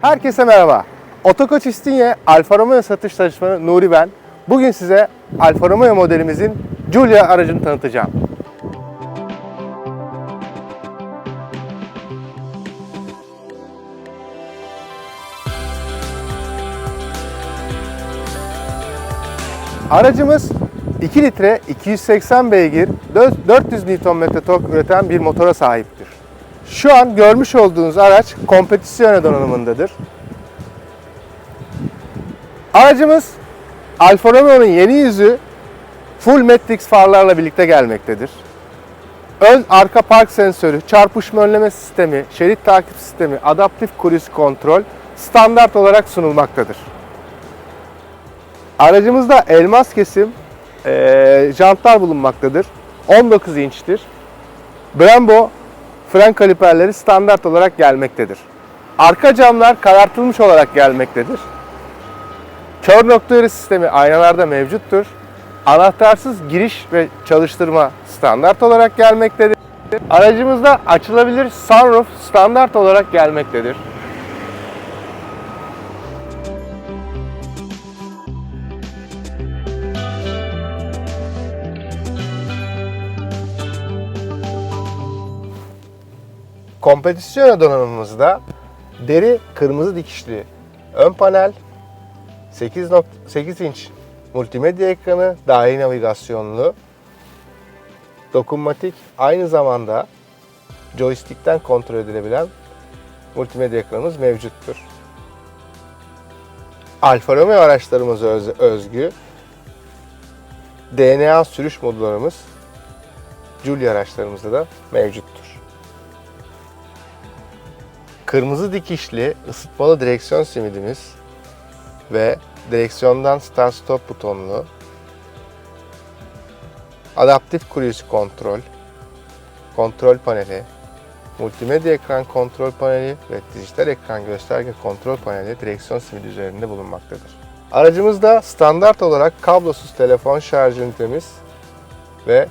Herkese merhaba. Otokoç İstinye Alfa Romeo satış danışmanı Nuri ben. Bugün size Alfa Romeo modelimizin Giulia aracını tanıtacağım. Aracımız 2 litre 280 beygir 400 Nm tork üreten bir motora sahiptir. Şu an görmüş olduğunuz araç kompetisyone donanımındadır. Aracımız Alfa Romeo'nun yeni yüzü full Matrix farlarla birlikte gelmektedir. Ön arka park sensörü, çarpışma önleme sistemi, şerit takip sistemi, adaptif cruise kontrol standart olarak sunulmaktadır. Aracımızda elmas kesim eee, jantlar bulunmaktadır. 19 inçtir. Brembo fren kaliperleri standart olarak gelmektedir. Arka camlar karartılmış olarak gelmektedir. Kör nokta uyarı sistemi aynalarda mevcuttur. Anahtarsız giriş ve çalıştırma standart olarak gelmektedir. Aracımızda açılabilir sunroof standart olarak gelmektedir. Kompetisyona donanımımızda deri kırmızı dikişli ön panel, 8.8 inç multimedya ekranı, dahili navigasyonlu, dokunmatik, aynı zamanda joystick'ten kontrol edilebilen multimedya ekranımız mevcuttur. Alfa Romeo araçlarımıza öz- özgü DNA sürüş modlarımız Giulia araçlarımızda da mevcuttur. Kırmızı dikişli ısıtmalı direksiyon simidimiz ve direksiyondan start stop butonlu adaptif cruise kontrol, kontrol paneli, multimedya ekran kontrol paneli ve dijital ekran gösterge kontrol paneli direksiyon simidi üzerinde bulunmaktadır. Aracımızda standart olarak kablosuz telefon şarj ünitemiz ve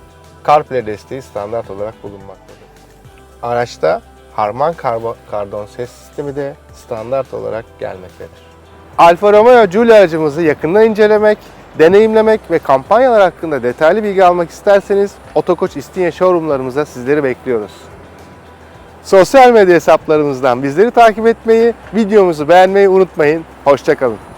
CarPlay desteği standart olarak bulunmaktadır. Araçta Harman kardon ses sistemi de standart olarak gelmektedir. Alfa Romeo Giulia aracımızı yakından incelemek, deneyimlemek ve kampanyalar hakkında detaylı bilgi almak isterseniz Otokoç İstinye showroomlarımıza sizleri bekliyoruz. Sosyal medya hesaplarımızdan bizleri takip etmeyi, videomuzu beğenmeyi unutmayın. Hoşçakalın.